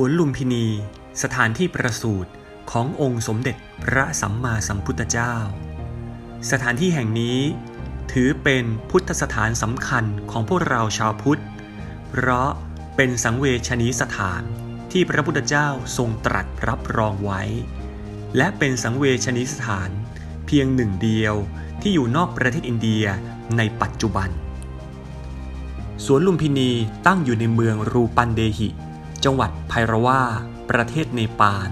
วนลุมพินี สถานที่ประสูติขององค์สมเด็จพระสัมมาสัมพุทธเจ้า สถานที่แห่งนี้ถือเป็นพุทธสถานสำคัญของพวกเราชาวพุทธ เพราะเป็นสังเวชนีสถานที่พระพุทธเจ้าทรงตรัสรับรองไว้ และเป็นสังเวชนีสถานเพียงหนึ่งเดียวที่อยู่นอกประเทศอินเดียในปัจจุบัน สวนลุมพินีตั้งอยู่ในเมืองรูปันเดหิ จังหวัดไพรวาประเทศเนปาล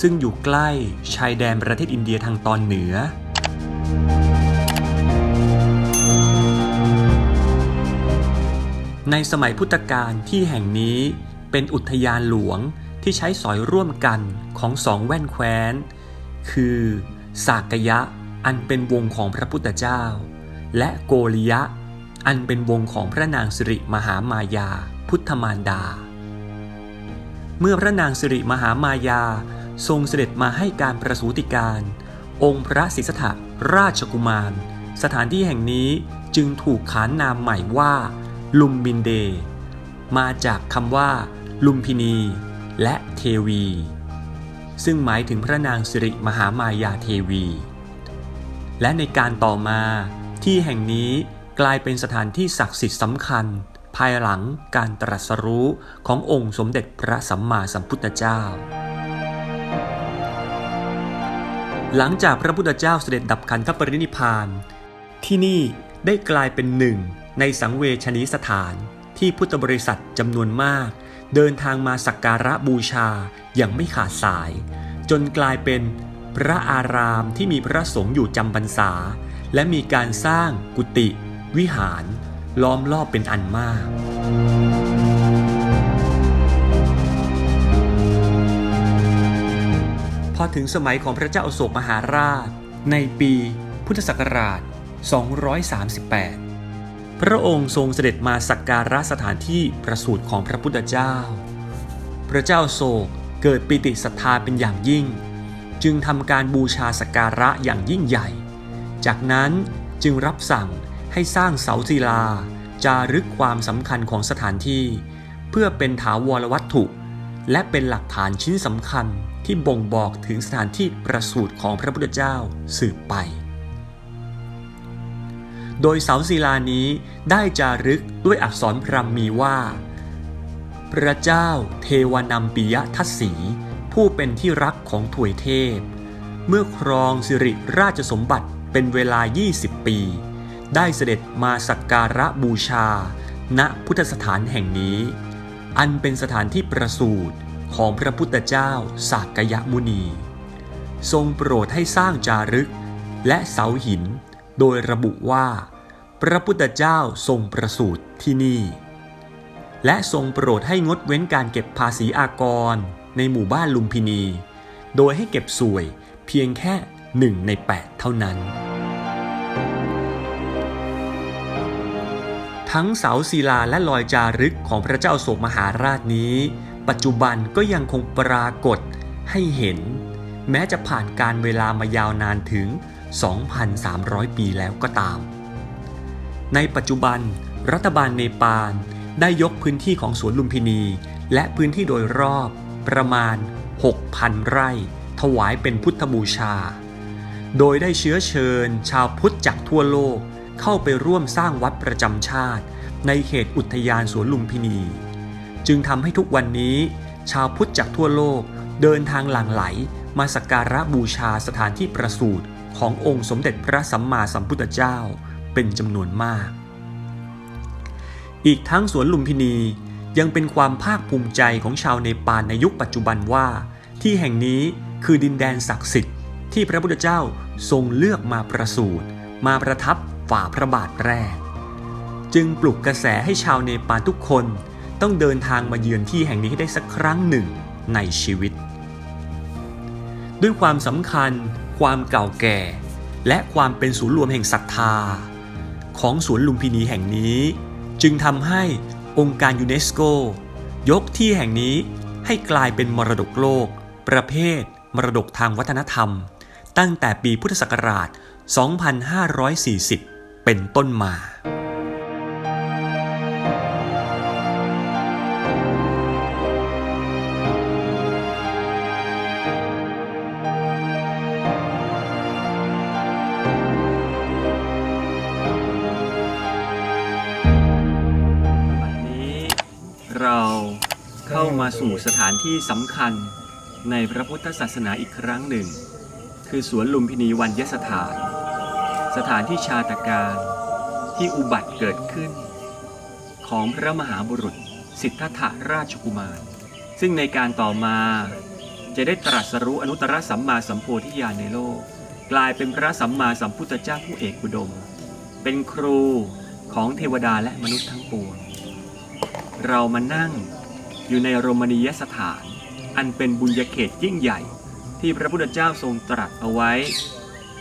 ซึ่งอยู่ใกล้ชายแดนประเทศอินเดียทางตอนเหนือ ในสมัยพุทธกาลที่แห่งนี้เป็นอุทยานหลวงที่ใช้สอยร่วมกันของสองแว่นแคว้น คือสากยะอันเป็นวงของพระพุทธเจ้า และโกริยะ อันเป็นวงของพระนางสิริมหามายาพุทธมารดา เมื่อพระนางสิริมหามายา ทรงเสด็จมาให้การประสูติการ องค์พระศิสถะราชกุมาร สถานที่แห่งนี้จึงถูกขานนามใหม่ว่า ลุมบินเด มาจากคำว่า ลุมพินี และเทวี ซึ่งหมายถึงพระนางสิริมหามายาเทวี และในการต่อมาที่แห่งนี้กลายเป็นสถานที่ศักดิ์สิทธิ์สำคัญ ภายหลังการตรัสรู้ขององค์สมเด็จพระสัมมาสัมพุทธเจ้า หลังจากพระพุทธเจ้าเสด็จดับขันธปรินิพานที่นี่ได้กลายเป็นหนึ่งในสังเวชนีสถานที่พุทธบริษัทจำนวนมาก เดินทางมาสักการะบูชาอย่างไม่ขาดสาย จนกลายเป็นพระอารามที่มีพระสงฆ์อยู่จำพรรษา และมีการสร้างกุฏิวิหาร ล้อมรอบเป็นอันมากพอถึงสมัยของพระเจ้าอโศกมหาราช ในปีพุทธศักราช 238 พระองค์ทรงเสด็จมาสักการะสถานที่ประสูติของพระพุทธเจ้า พระเจ้าโศกเกิดปิติศรัทธาเป็นอย่างยิ่ง จึงทำการบูชาสักการะอย่างยิ่งใหญ่ จากนั้นจึงรับสั่ง ให้สร้างเสาศิลา จารึกความสำคัญของสถานที่ เพื่อเป็นถาวรวัตถุ และเป็นหลักฐานชิ้นสำคัญที่บ่งบอกถึงสถานที่ประสูติของพระพุทธเจ้าสืบไป โดยเสาศิลานี้ได้จารึกด้วยอักษรพราหมีว่า พระเจ้าเทวนัมปิยทัศสี ผู้เป็นที่รักของถวยเทพ เมื่อครองสิริราชสมบัติเป็นเวลา 20 ปี ได้เสด็จมาสักการะบูชา ณพุทธสถานแห่งนี้ อันเป็นสถานที่ประสูติของพระพุทธเจ้าสากยมุนี ทรงโปรดให้สร้างจารึกและเสาหิน โดยระบุว่า พระพุทธเจ้าทรงประสูติที่นี่ และทรงโปรดให้งดเว้นการเก็บภาษีอากรในหมู่บ้านลุมพินี โดยให้เก็บสวยเพียงแค่หนึ่งใน 8 เท่านั้น ทั้งเสาศิลาและรอยจารึกของพระเจ้าโศกมหาราชนี้ ปัจจุบันก็ยังคงปรากฏให้เห็น แม้จะผ่านการเวลามายาวนานถึง 2,300 ปีแล้วก็ตาม ในปัจจุบันรัฐบาลเนปาลได้ยกพื้นที่ของสวนลุมพินี และพื้นที่โดยรอบประมาณ 6,000 ไร่ ถวายเป็นพุทธบูชา โดยได้เชื้อเชิญชาวพุทธจากทั่วโลก เข้าไปร่วมสร้างวัดประจำชาติ ในเขตอุทยานสวนลุมพินี จึงทำให้ทุกวันนี้ ชาวพุทธจากทั่วโลกเดินทางหลั่งไหล มาสักการะบูชาสถานที่ประสูติขององค์สมเด็จพระสัมมาสัมพุทธเจ้าเป็นจำนวนมาก อีกทั้งสวนลุมพินียังเป็นความภาคภูมิใจของชาวเนปาลในยุคปัจจุบันว่า ที่แห่งนี้คือดินแดนศักดิ์สิทธิ์ที่พระพุทธเจ้าทรงเลือกมาประสูติมาประทับ ฝ่าพระบาทแรก จึงปลุกกระแสให้ชาวเนปาลทุกคนต้องเดินทางมาเยือนที่แห่งนี้ให้ได้สักครั้งหนึ่งในชีวิต ด้วยความสำคัญ ความเก่าแก่ และความเป็นศูนย์รวมแห่งศรัทธา ของสวนลุมพินีแห่งนี้ จึงทำให้องค์การยูเนสโก ยกที่แห่งนี้ให้กลายเป็นมรดกโลก ประเภท มรดกทางวัฒนธรรม ตั้งแต่ปีพุทธศักราช 2540 เป็นต้นมาวันนี้เราเข้ามาสู่สถานที่สำคัญในพระพุทธศาสนาอีกครั้งหนึ่ง คือสวนลุมพินีวันยสถาน สถานที่ชาตการที่อุบัติเกิดขึ้น ของพระมหาบุรุษ สิทธัตถราชกุมาร ซึ่งในการต่อมาจะได้ตรัสรู้อนุตตรสัมมาสัมโพธิญาณในโลก กลายเป็นพระสัมมาสัมพุทธเจ้าผู้เอกอุดม เป็นครูของเทวดาและมนุษย์ทั้งปวง เรามานั่งอยู่ในโรมณียสถาน อันเป็นบุญญาเขตยิ่งใหญ่ ที่พระพุทธเจ้าทรงตรัสเอาไว้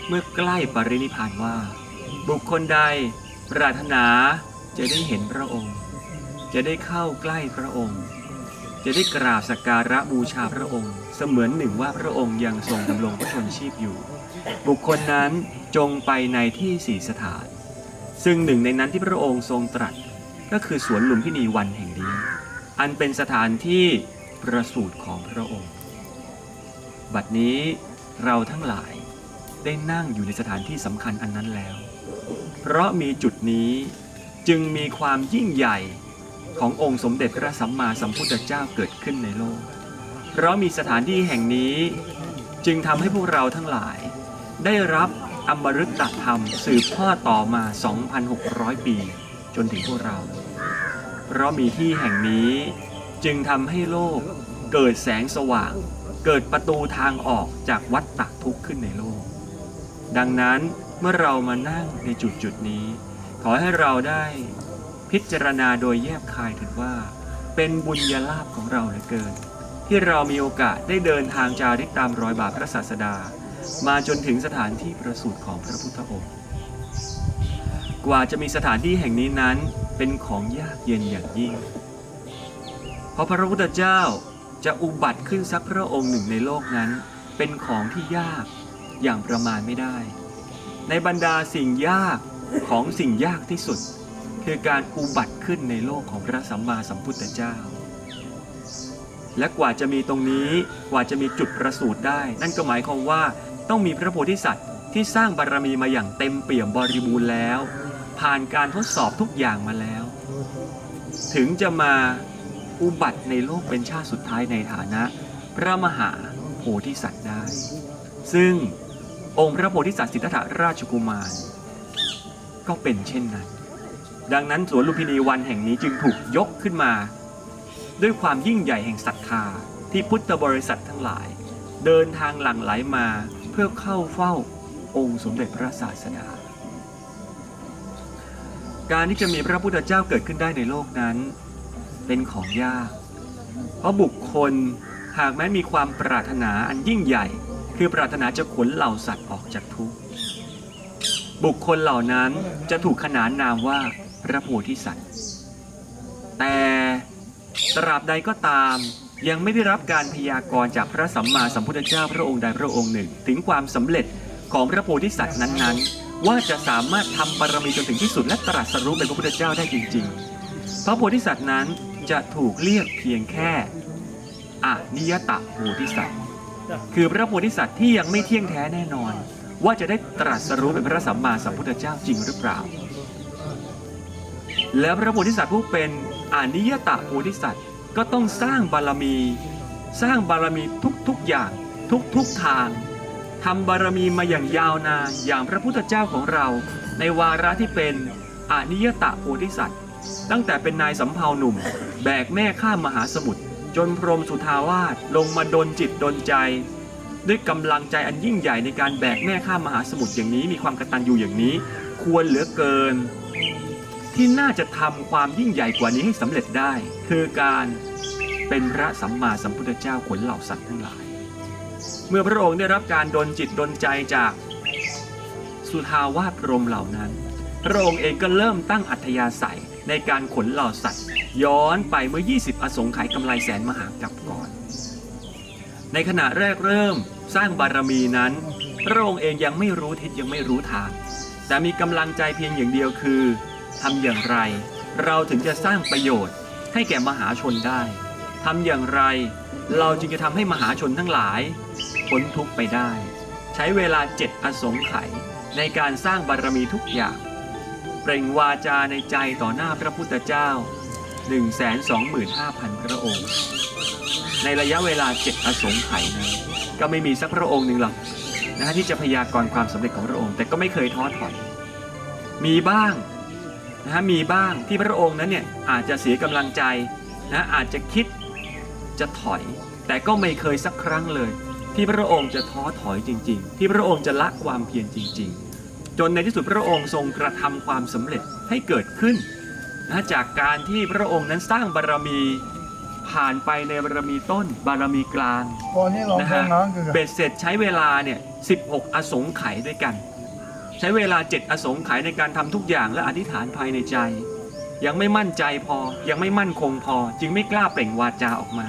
เมื่อใกล้ปรินิพานว่า บุคคลใดปรารถนาจะได้เห็นพระองค์ จะได้เข้าใกล้พระองค์ จะได้กราบสักการะบูชาพระองค์ เสมือนหนึ่งว่าพระองค์ยังทรงดำรงพระชนชีพอยู่ บุคคลนั้นจงไปในที่สี่สถาน ซึ่งหนึ่งในนั้นที่พระองค์ทรงตรัสก็คือสวนลุมพินีวันแห่งนี้ อันเป็นสถานที่ประสูติของพระองค์ บัดนี้เราทั้งหลาย ได้นั่งอยู่ในสถานที่สำคัญอันนั้นแล้ว เพราะมีจุดนี้จึงมีความยิ่งใหญ่ขององค์สมเด็จพระสัมมาสัมพุทธเจ้าเกิดขึ้นในโลก เพราะมีสถานที่แห่งนี้จึงทำให้พวกเราทั้งหลาย ได้รับอมฤตธรรมสืบทอดต่อมา 2,600 ปี จนถึงพวกเรา เพราะมีที่แห่งนี้จึงทำให้โลกเกิดแสงสว่าง เกิดประตูทางออกจากวัฏฏะทุกข์ขึ้นในโลก ดังนั้นเมื่อเรามานั่งในจุดจุดนี้ ขอให้เราได้พิจารณาโดยแยบคายถึงว่า เป็นบุญญาลาภของเราเหลือเกิน ที่เรามีโอกาสได้เดินทางจาริกตามรอยบาทพระศาสดา มาจนถึงสถานที่ประสูติของพระพุทธองค์ กว่าจะมีสถานที่แห่งนี้นั้นเป็นของยากเย็นอย่างยิ่ง เพราะพระพุทธเจ้าจะอุบัติขึ้นสักพระองค์หนึ่งในโลกนั้น เป็นของที่ยาก อย่างประมาณไม่ได้ ในบรรดาสิ่งยากของสิ่งยากที่สุด คือการอุบัติขึ้นในโลกของพระสัมมาสัมพุทธเจ้า และกว่าจะมีตรงนี้กว่าจะมีจุดประสูติได้ นั่นก็หมายความว่าต้องมีพระโพธิสัตว์ที่สร้างบารมีมาอย่างเต็มเปี่ยมบริบูรณ์แล้ว ผ่านการทดสอบทุกอย่างมาแล้ว ถึงจะมาอุบัติในโลกเป็นชาติสุดท้ายในฐานะ พระมหาโพธิสัตว์ได้ ซึ่ง องค์พระโพธิสัตว์สิทธัตถราชกุมาร ก็เป็นเช่นนั้น ดังนั้นสวนลุมพินีวันแห่งนี้จึงถูกยกขึ้นมา ด้วยความยิ่งใหญ่แห่งศรัทธาที่พุทธบริษัททั้งหลาย เดินทางหลั่งไหลมาเพื่อเข้าเฝ้าองค์สมเด็จพระศาสดา การที่จะมีพระพุทธเจ้าเกิดขึ้นได้ในโลกนั้น เป็นของยาก เพราะบุคคลหากแม้มีความปรารถนาอันยิ่งใหญ่ คือปรารถนาจะขนเหล่าสัตว์ออกจากทุกข์บุคคลเหล่านั้นจะถูกขนานนามว่าพระโพธิสัตว์ แต่ตราบใดก็ตามยังไม่ได้รับการพยากรณ์จากพระสัมมาสัมพุทธเจ้าพระองค์ใดพระองค์หนึ่ง ถึงความสำเร็จของพระโพธิสัตว์นั้นๆ ว่าจะสามารถทำบารมีจนถึงที่สุดและตรัสรู้เป็นพระพุทธเจ้าได้จริง ๆ พระโพธิสัตว์นั้นจะถูกเรียกเพียงแค่อนิยตะโพธิสัตว์ คือพระโพธิสัตว์ที่ยังไม่เที่ยงแท้แน่นอน ว่าจะได้ตรัสรู้เป็นพระสัมมาสัมพุทธเจ้าจริงหรือเปล่า และพระโพธิสัตว์ผู้เป็นอนิยตะโพธิสัตว์ก็ต้องสร้างบารมี สร้างบารมีทุกๆอย่างทุกๆทางทำบารมีมาอย่างยาวนานอย่างพระพุทธเจ้าของเรา ในวาระที่เป็นอนิยตะโพธิสัตว์ ตั้งแต่เป็นนายสำเภาหนุ่ม แบกแม่ข้ามมหาสมุทร จนพรมสุทาวาสลงมาดนจิตดนใจ ด้วยกำลังใจอันยิ่งใหญ่ในการแบกแม่ข้ามมหาสมุทรอย่างนี้มีความกระตัญญูอย่างนี้ ควรเหลือเกิน ที่น่าจะทำความยิ่งใหญ่กว่านี้ให้สำเร็จได้ คือการเป็นพระสัมมาสัมพุทธเจ้าขนเหล่าสัตว์ทั้งหลาย เมื่อพระองค์ได้รับการดลจิตดลใจจากสุทาวาสพรมเหล่านั้น พระองค์เองก็เริ่มตั้งอัธยาศัย ในการขนเหล่าสัตว์ ย้อนไปเมื่อ 20 อสงไขยกำไรแสนมหากรัปก่อน ในขณะแรกเริ่มสร้างบารมีนั้น พระองค์เองยังไม่รู้ทิศยังไม่รู้ทาง แต่มีกำลังใจเพียงอย่างเดียวคือทำอย่างไร เราถึงจะสร้างประโยชน์ ให้แก่มหาชนได้ทำอย่างไร เราจึงจะทำให้มหาชนทั้งหลายพ้นทุกข์ไปได้ ใช้เวลาเจ็ดอสงไขยในการสร้างบารมีทุกอย่าง เปล่งวาจาในใจต่อหน้าพระพุทธเจ้า 125,000 พระองค์ ในระยะเวลาเจ็ดอสงไขยนั้นก็ไม่มีสักพระองค์หนึ่งหรอกนะที่จะพยากรณ์ความสำเร็จของพระองค์ แต่ก็ไม่เคยท้อถอย มีบ้างนะฮะมีบ้างที่พระองค์นั้นเนี่ยอาจจะเสียกำลังใจนะอาจจะคิดจะถอย แต่ก็ไม่เคยสักครั้งเลย ที่พระองค์จะท้อถอยจริง ๆ ที่พระองค์จะละความเพียรจริง ๆ จนในที่สุดพระองค์ทรงกระทำความสำเร็จให้เกิดขึ้นนะจากการที่พระองค์นั้นสร้างบารมีผ่านไปในบารมีต้นบารมีกลางตอนนี้เรานะคฮะงน้องคือเบ็ดเสร็จใช้เวลาเนี่ย16อสงไขยด้วยกัน ใช้เวลา 7 อสงไขยในการทำทุกอย่างและอธิษฐานภายในใจ ยังไม่มั่นใจพอยังไม่มั่นคงพอ จึงไม่กล้าเปล่งวาจาออกมา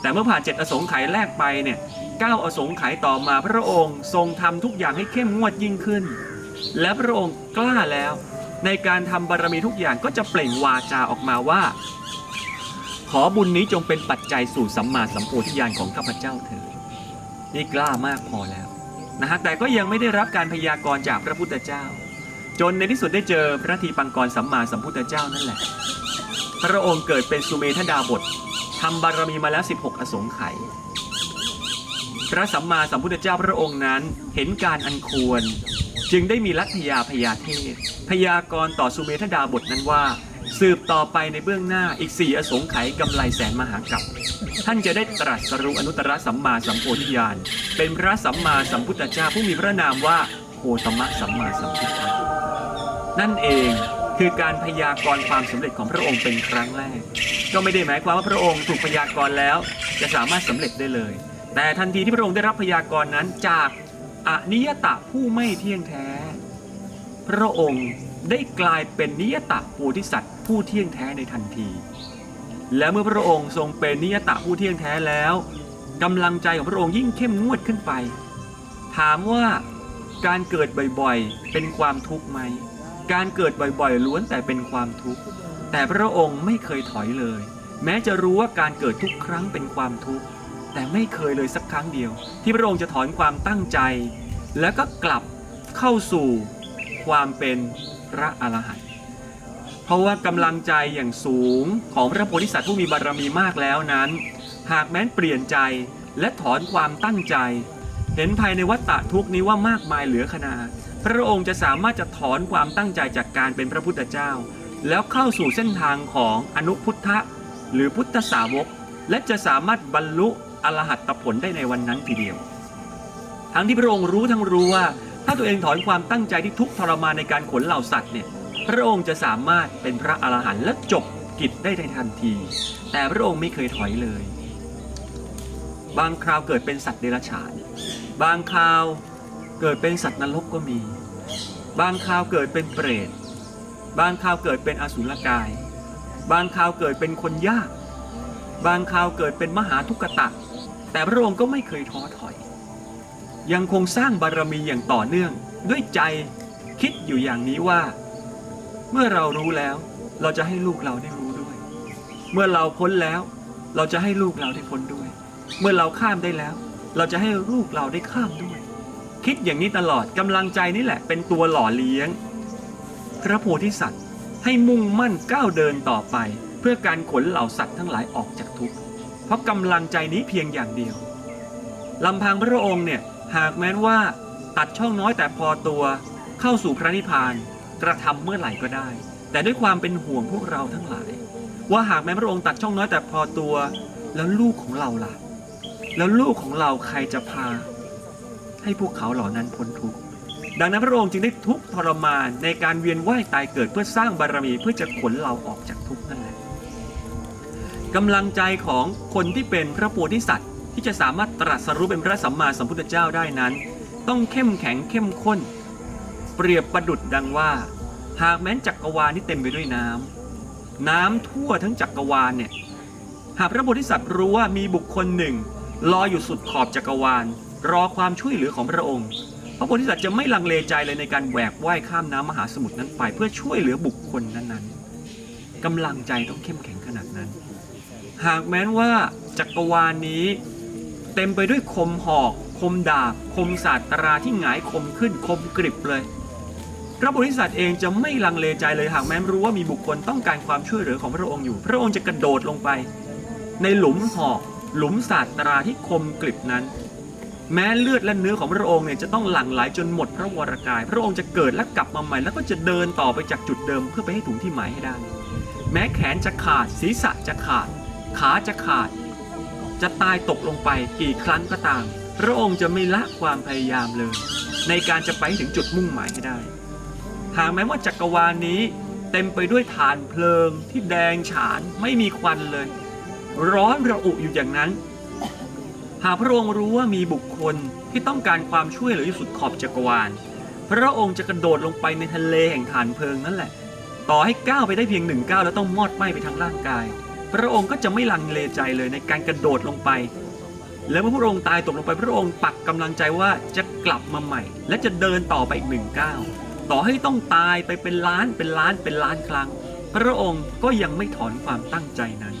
แต่เมื่อผ่าน7อสงไขยแรกไปเนี่ย9อสงไขยต่อมาพระองค์ทรงทำทุกอย่างให้เข้มงวดยิ่งขึ้น และพระองค์กล้าแล้ว ในการทำบารมีทุกอย่างก็จะเปล่งวาจาออกมาว่า ขอบุญนี้จงเป็นปัจจัยสู่สัมมาสัมโพธิญาณของข้าพเจ้าเถิดนี่กล้ามากพอแล้วนะฮะแต่ก็ยังไม่ได้รับการพยากรณ์จากพระพุทธเจ้า จนในที่สุดได้เจอพระทีปังกรสัมมาสัมพุทธเจ้านั่นแหละ พระองค์เกิดเป็นสุเมธดาบททำบารมีมาแล้ว 16 อสงไขยพระสัมมาสัมพุทธเจ้าพระองค์นั้นเห็นการอันควร จึงได้มีลัทธิยาพยาเทศพยากรณ์ต่อสุเมธดาบทนั้นว่า สืบต่อไปในเบื้องหน้าอีกสี่อสงไขยกำไรแสนมหากรัปท่านจะได้ตรัสรู้อนุตตรสัมมาสัมโพธิญาณเป็นพระสัมมาสัมพุทธเจ้าผู้มีพระนามว่าโคตมะสัมมาสัมพุทธะนั่นเองคือการพยากรณ์ความสำเร็จของพระองค์เป็นครั้งแรก ก็ไม่ได้หมายความว่าพระองค์ถูกพยากรณ์แล้ว จะสามารถสำเร็จได้เลย แต่ทันทีที่พระองค์ได้รับพยากรณ์นั้นจาก อนิยตะผู้ไม่เที่ยงแท้ พระองค์ได้กลายเป็นนิยตะโพธิสัตว์ผู้เที่ยงแท้ในทันที และเมื่อพระองค์ทรงเป็นนิยตะผู้เที่ยงแท้แล้วกำลังใจของพระองค์ยิ่งเข้มงวดขึ้นไป ถามว่าการเกิดบ่อยๆ เป็นความทุกข์ไหม การเกิดบ่อยๆ ล้วนแต่เป็นความทุกข์ แต่พระองค์ไม่เคยถอยเลย แม้จะรู้ว่าการเกิดทุกครั้งเป็นความทุกข์ แต่ไม่เคยเลยสักครั้งเดียว ที่พระองค์จะถอนความตั้งใจ แล้วก็กลับเข้าสู่ความเป็นพระอรหันต์เพราะว่ากำลังใจอย่างสูงของพระโพธิสัตว์ผู้มีบารมีมากแล้วนั้น หากแม้นเปลี่ยนใจและถอนความตั้งใจ เห็นภายในวัฏฏะทุกนี้ว่ามากมายเหลือขนาพระองค์จะสามารถจะถอนความตั้งใจจากการเป็นพระพุทธเจ้า แล้วเข้าสู่เส้นทางของอนุพุทธะหรือพุทธสาวก และจะสามารถบรรลุ อรหัตผลได้ในวันนั้นทีเดียว ทั้งที่พระองค์รู้ทั้งรู้ว่า ถ้าตัวเองถอนความตั้งใจที่ทุกทรมานในการขนเหล่าสัตว์เนี่ยพระองค์จะสามารถเป็นพระอรหันต์และจบกิจได้ในทันที แต่พระองค์ไม่เคยถอยเลย บางคราวเกิดเป็นสัตว์เดรัจฉาน บางคราวเกิดเป็นสัตว์นรกก็มี บางคราวเกิดเป็นเปรต บางคราวเกิดเป็นอสุรกาย บางคราวเกิดเป็นคนยาก บางคราวเกิดเป็นมหาทุกขตะ แต่พระองค์ก็ไม่เคยท้อถอย ยังคงสร้างบารมีอย่างต่อเนื่อง ด้วยใจคิดอยู่อย่างนี้ว่า เมื่อเรารู้แล้ว เราจะให้ลูกเราได้รู้ด้วย เมื่อเราพ้นแล้ว เราจะให้ลูกเราได้พ้นด้วย เมื่อเราข้ามได้แล้ว เราจะให้ลูกเราได้ข้ามด้วย คิดอย่างนี้ตลอดกำลังใจนี่แหละ เป็นตัวหล่อเลี้ยง พระโพธิสัตว์ให้มุ่งมั่นก้าวเดินต่อไป เพื่อการขนเหล่าสัตว์ทั้งหลายออกจากทุกข์ เพราะกำลังใจนี้เพียงอย่างเดียวลำพังพระองค์เนี่ยหากแม้นว่าตัดช่องน้อยแต่พอตัวเข้าสู่พระนิพพานกระทำเมื่อไหร่ก็ได้ แต่ด้วยความเป็นห่วงพวกเราทั้งหลาย ว่าหากแม้พระองค์ตัดช่องน้อยแต่พอตัว แล้วลูกของเราล่ะ แล้วลูกของเราใครจะพา ให้พวกเขาเหล่านั้นพ้นทุกข์ดังนั้นพระองค์จึงได้ทุกข์ทรมานในการเวียนว่ายตายเกิดเพื่อสร้างบารมีเพื่อจะขนเราออกจากทุกข์นั่นแหละ กำลังใจของคนที่เป็นพระโพธิสัตว์ ที่จะสามารถตรัสรู้เป็นพระสัมมาสัมพุทธเจ้าได้นั้น ต้องเข้มแข็งเข้มข้น เปรียบประดุดดังว่า หากแม้นจักรวาลนี้เต็มไปด้วยน้ำน้ำทั่วทั้งจักรวาลเนี่ยหากพระโพธิสัตว์รู้ว่ามีบุคคลหนึ่งลอยอยู่สุดขอบจักรวาล รอความช่วยเหลือของพระองค์ พระโพธิสัตว์จะไม่ลังเลใจเลยในการแหวกว่ายข้ามน้ำมหาสมุทรนั้นไป เพื่อช่วยเหลือบุคคลนั้นๆกำลังใจต้องเข้มแข็งขนาดนั้น หากแม้นว่าจักรวาลนี้ เต็มไปด้วยคมหอก คมดาบ คมศาสตราที่หงายคมขึ้นคมกริบเลยพระโพธิสัตว์เองจะไม่ลังเลใจเลยหากแม้รู้ว่ามีบุคคลต้องการความช่วยเหลือของพระองค์อยู่ พระองค์จะกระโดดลงไป ในหลุมหอก หลุมศาสตราที่คมกริบนั้น แม้เลือดและเนื้อของพระองค์เนี่ยจะต้องหลั่งไหลจนหมดพระวรากาย พระองค์จะเกิดและกลับมาใหม่ แล้วก็จะเดินต่อไปจากจุดเดิมเพื่อไปให้ถึงที่หมายให้ได้ แม้แขนจะขาดศีรษะจะขาด ขาจะขาด จะตายตกลงไปกี่ครั้งก็ตาม พระองค์จะไม่ละความพยายามเลย ในการจะไปถึงจุดมุ่งหมายให้ได้ หากแม้ว่าจักรวาลนี้ เต็มไปด้วยฐานเพลิงที่แดงฉานไม่มีควันเลย ร้อนระอุอยู่อย่างนั้น หากพระองค์รู้ว่ามีบุคคลที่ต้องการความช่วยเหลืออยู่สุดขอบจักรวาล พระองค์จะกระโดดลงไปในทะเลแห่งฐานเพลิงนั่นแหละ ต่อให้ก้าวไปได้เพียงหนึ่งก้าวแล้วต้องมอดไหม้ไปทั้งร่างกาย พระองค์ก็จะไม่ลังเลใจเลยในการกระโดดลงไป แล้วเมื่อพระองค์ตายตกลงไปพระองค์ปักกำลังใจว่าจะกลับมาใหม่ และจะเดินต่อไปอีกหนึ่งก้าวต่อให้ต้องตายไปเป็นล้านเป็นล้านเป็นล้านครั้ง พระองค์ก็ยังไม่ถอนความตั้งใจนั้น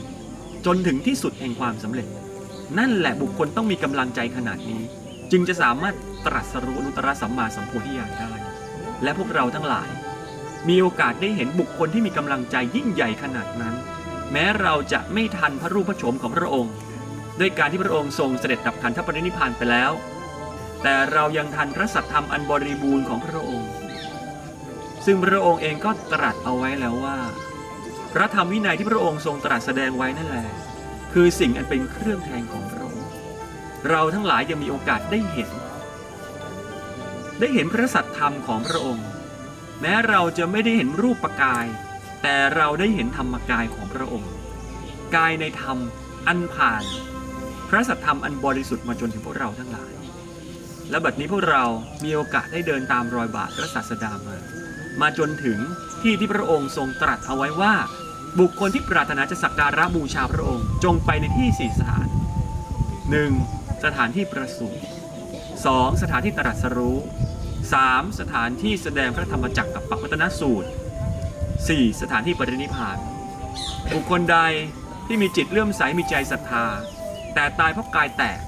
จนถึงที่สุดแห่งความสำเร็จ นั่นแหละบุคคลต้องมีกำลังใจขนาดนี้ จึงจะสามารถตรัสรู้อนุตตรสัมมาสัมโพธิญาณได้ และพวกเราทั้งหลาย มีโอกาสได้เห็นบุคคลที่มีกำลังใจยิ่งใหญ่ขนาดนั้น แม้เราจะไม่ทันพระรูปพระโฉมของพระองค์ ด้วยการที่พระองค์ทรงเสด็จดับขันธปรินิพานไปแล้ว แต่เรายังทันพระสัทธรรมอันบริบูรณ์ของพระองค์ ซึ่งพระองค์เองก็ตรัสเอาไว้แล้วว่า พระธรรมวินัยที่พระองค์ทรงตรัสแสดงไว้นั่นแหละคือสิ่งอันเป็นเครื่องแทงของพระองค์ เราทั้งหลายยังมีโอกาสได้เห็น ได้เห็นพระสัทธรรมของพระองค์ แม้เราจะไม่ได้เห็นรูปประกาย แต่เราได้เห็นธรรมกายของพระองค์ กายในธรรมอันผ่าน พระสัทธรรมอันบริสุทธิ์มาจนถึงพวกเราทั้งหลาย และบัดนี้พวกเรามีโอกาสได้เดินตามรอยบาทพระศาสดามา มาจนถึงที่ที่พระองค์ทรงตรัสเอาไว้ว่า บุคคลที่ปรารถนาจะสักการะบูชาพระองค์ จงไปในที่สี่สถาน 1. สถานที่ประสูติ 2. สถานที่ตรัสรู้ 3. สถานที่แสดงพระธรรมจักรกับปวัตนสูตร 4. สถานที่ปรินิพาน บุคคลใดที่มีจิตเลื่อมใสมีใจศรัทธา แต่ตายเพราะกายแตก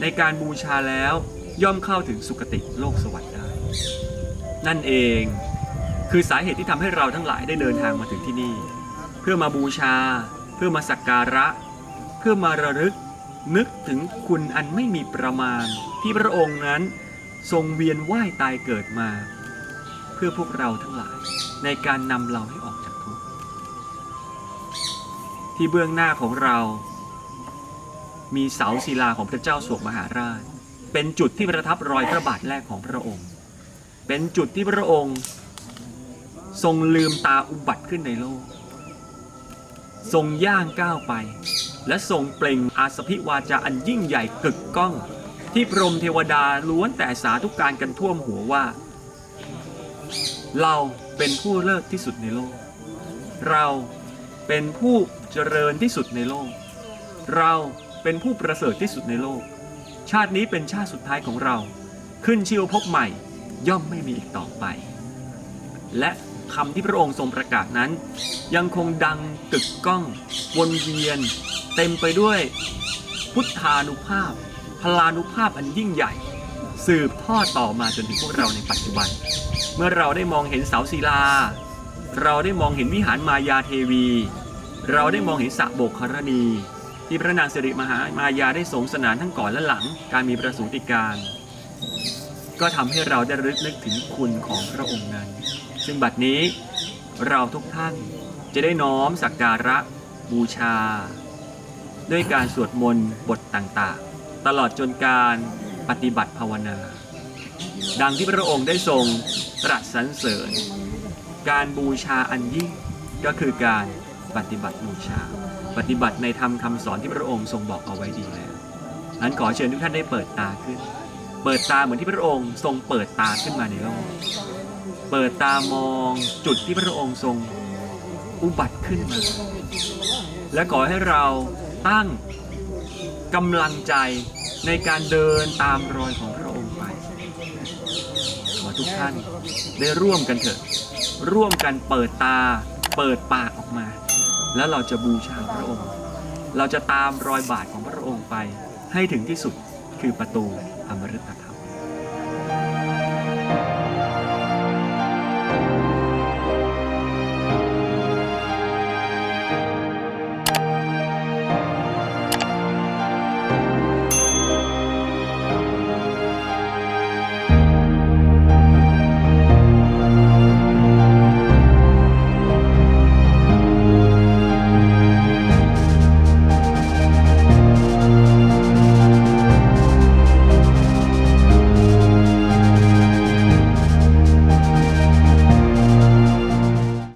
ในการบูชาแล้วย่อมเข้าถึงสุคติโลกสวรรค์ได้ นั่นเองคือสาเหตุที่ทำให้เราทั้งหลายได้เดินทางมาถึงที่นี่ เพื่อมาบูชา เพื่อมาสักการะ เพื่อมาระลึกนึกถึงคุณอันไม่มีประมาณที่พระองค์นั้นทรงเวียนว่ายตายเกิดมา เพื่อพวกเราทั้งหลายในการนำเราให้ออกจากทุกข์ที่เบื้องหน้าของเรา มีเสาศิลาของพระเจ้าสวกมหาราช เป็นจุดที่ประทับรอยพระบาทแรกของพระองค์ เป็นจุดที่พระองค์ ทรงลืมตาอุบัติขึ้นในโลก ทรงย่างก้าวไป และทรงเปล่งอาสพิวาจาอันยิ่งใหญ่กึกก้อง ที่พรหมเทวดาล้วนแต่สาธุการกันท่วมหัวว่า เราเป็นผู้เลิศที่สุดในโลก เราเป็นผู้เจริญที่สุดในโลก เราเป็นผู้ประเสริฐที่สุดในโลก ชาตินี้เป็นชาติสุดท้ายของเรา ขึ้นชื่อว่าพบใหม่ ย่อมไม่มีอีกต่อไป และคำที่พระองค์ทรงประกาศนั้น ยังคงดังกึกก้อง วนเวียน เต็มไปด้วย พุทธานุภาพ พลานุภาพอันยิ่งใหญ่ สืบทอดต่อมาจนถึงพวกเราในปัจจุบัน เมื่อเราได้มองเห็นเสาศิลา เราได้มองเห็นวิหารมายาเทวี เราได้มองเห็นสระโบกครณี ที่พระนางสิริมหามายาได้สงสนานทั้งก่อนและหลังการมีประสูติการ ก็ทำให้เราได้รึกนึกถึงคุณของพระองค์นั้น ซึ่งบัดนี้เราทุกท่านจะได้น้อมสักการะบูชา ด้วยการสวดมนต์บทต่างๆ ตลอดจนการปฏิบัติภาวนา ดังที่พระองค์ได้ทรงตรัสสรรเสริญ การบูชาอันยิ่งก็คือการปฏิบัติบูชา ปฏิบัติในธรรมคำสอนที่พระองค์ทรงบอกเอาไว้ดีแล้วอันขอเชิญทุกท่านได้เปิดตาขึ้น เปิดตาเหมือนที่พระองค์ทรงเปิดตาขึ้นมาในโลก เปิดตามองจุดที่พระองค์ทรงอุบัติขึ้นมา และขอให้เราตั้งกำลังใจในการเดินตามรอยของพระ ขอทุกท่านได้ร่วมกันเถอะ ร่วมกันเปิดตา เปิดปากออกมา แล้วเราจะบูชาพระองค์ เราจะตามรอยบาทของพระองค์ไป ให้ถึงที่สุดคือประตูอมฤตธรรม